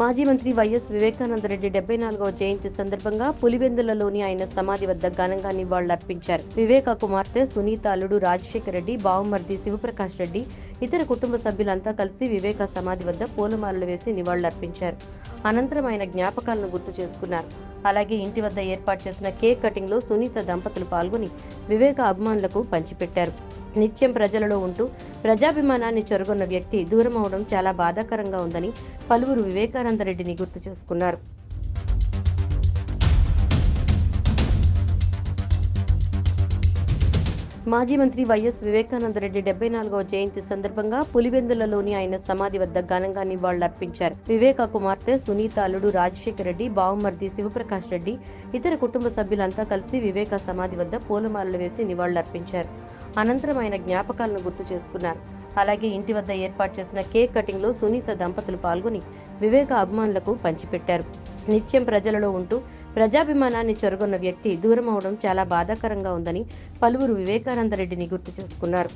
మాజీ మంత్రి వైఎస్ వివేకానందరెడ్డి డెబ్బై నాలుగవ జయంతి సందర్భంగా పులివెందులలోని ఆయన సమాధి వద్ద ఘనంగా నివాళులర్పించారు. వివేక కుమార్తె సునీత అల్లుడు రాజశేఖర రెడ్డి బావమర్ది శివప్రకాష్ రెడ్డి ఇతర కుటుంబ సభ్యులంతా కలిసి వివేక సమాధి వద్ద పూలమాలలు వేసి నివాళులర్పించారు. అనంతరం ఆయన జ్ఞాపకాలను గుర్తు చేసుకున్నారు. అలాగే ఇంటి వద్ద ఏర్పాటు చేసిన కేక్ కటింగ్లో సునీత దంపతులు పాల్గొని వివేక అభిమానులకు పంచిపెట్టారు. నిత్యం ప్రజలలో ఉంటూ ప్రజాభిమానాన్ని చొరగొన్న వ్యక్తి దూరం అవడం చాలా బాధాకరంగా ఉందని పలువురు వివేకానందరెడ్డిని గుర్తు చేసుకున్నారు. మాజీ మంత్రి వైఎస్ వివేకానందరెడ్డి డెబ్బై నాలుగవ జయంతి సందర్భంగా పులివెందులలోని ఆయన సమాధి వద్ద ఘనంగా నివాళులర్పించారు. వివేక కుమార్తె సునీత అల్లుడు రాజశేఖర రెడ్డి బావమర్ది శివప్రకాష్ రెడ్డి ఇతర కుటుంబ సభ్యులంతా కలిసి వివేక సమాధి వద్ద పూలమాలలు వేసి నివాళులర్పించారు. అనంతరం ఆయన జ్ఞాపకాలను గుర్తు చేసుకున్నారు. అలాగే ఇంటి వద్ద ఏర్పాటు చేసిన కేక్ కటింగ్లో సునీత దంపతులు పాల్గొని వివేక అభిమానులకు పంచిపెట్టారు. నిత్యం ప్రజలలో ఉంటూ ప్రజాభిమానాన్ని చొరగొన్న వ్యక్తి దూరం అవడం చాలా బాధాకరంగా ఉందని పలువురు వివేకానందరెడ్డిని గుర్తు చేసుకున్నారు.